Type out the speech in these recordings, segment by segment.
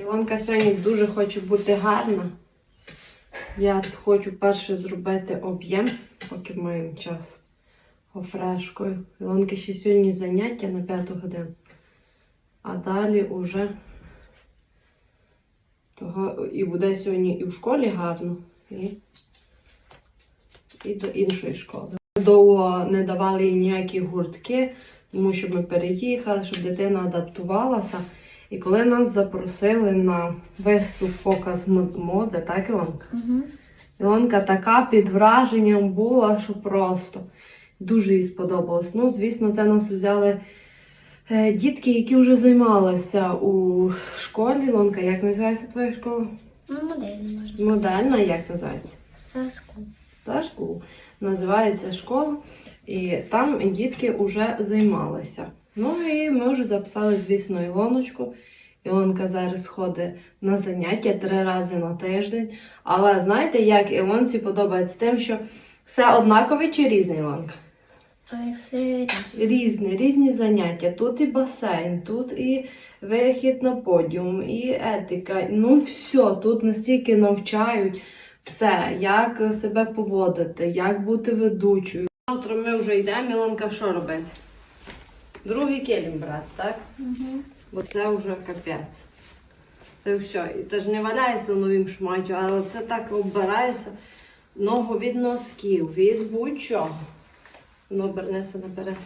Ілонка сьогодні дуже хоче бути гарна. Я хочу перше зробити об'єм, поки маємо час гофрешкою. Ілонки ще сьогодні заняття на 5 годину. А далі уже того і буде сьогодні і в школі гарно, і, і до іншої школи. Довго не давали їй ніякі гуртки, тому що ми переїхали, щоб дитина адаптувалася. І коли нас запросили на виступ показ мод- моди, так, Ілонка? Угу. Ілонка така під враженням була, що просто дуже їй сподобалось. Ну, звісно, це нас взяли е, дітки, які вже займалися у школі. Ілонка, як називається твоя школа? Ну, модельно можна. Модельна, як називається? Star School називається школа, і там дітки вже займалися. Ну і ми вже записали, звісно, Ілоночку. Ілонка зараз ходить на заняття три рази на тиждень. Але знаєте, як Ілонці подобається тим, що все однакове чи різне, Ілонка? Все різне. Різні, різні заняття. Тут і басейн, тут і вихід на подіум, і етика. Ну все, тут настільки навчають все, як себе поводити, як бути ведучою. Завтра ми вже йдемо, Міланка, що робити? Другий килим брати, так? Угу. Бо це вже капець. Це все. І це ж не валяється в новім шматі, але це так оббирається. Ногу від носків, від будь-чого. Ну, обернеться наперед.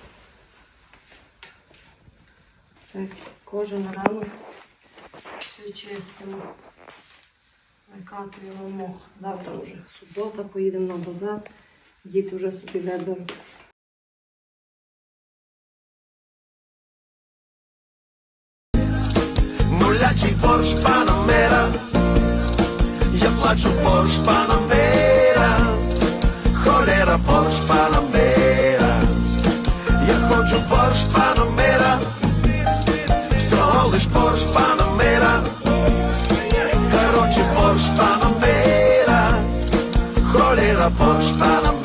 Так, кожен ранок все чистимо. Викатуємо мох. Завтра вже субота, поїдемо на базар. Діти вже собі виберуть. Мулячий Порш Панамера, я плачу Порш Панамера, холера Порш Панамера, я хочу Порш Панамера, всього лиш Порш Панамера, короче Порш Панамера, холера Порш Панамера.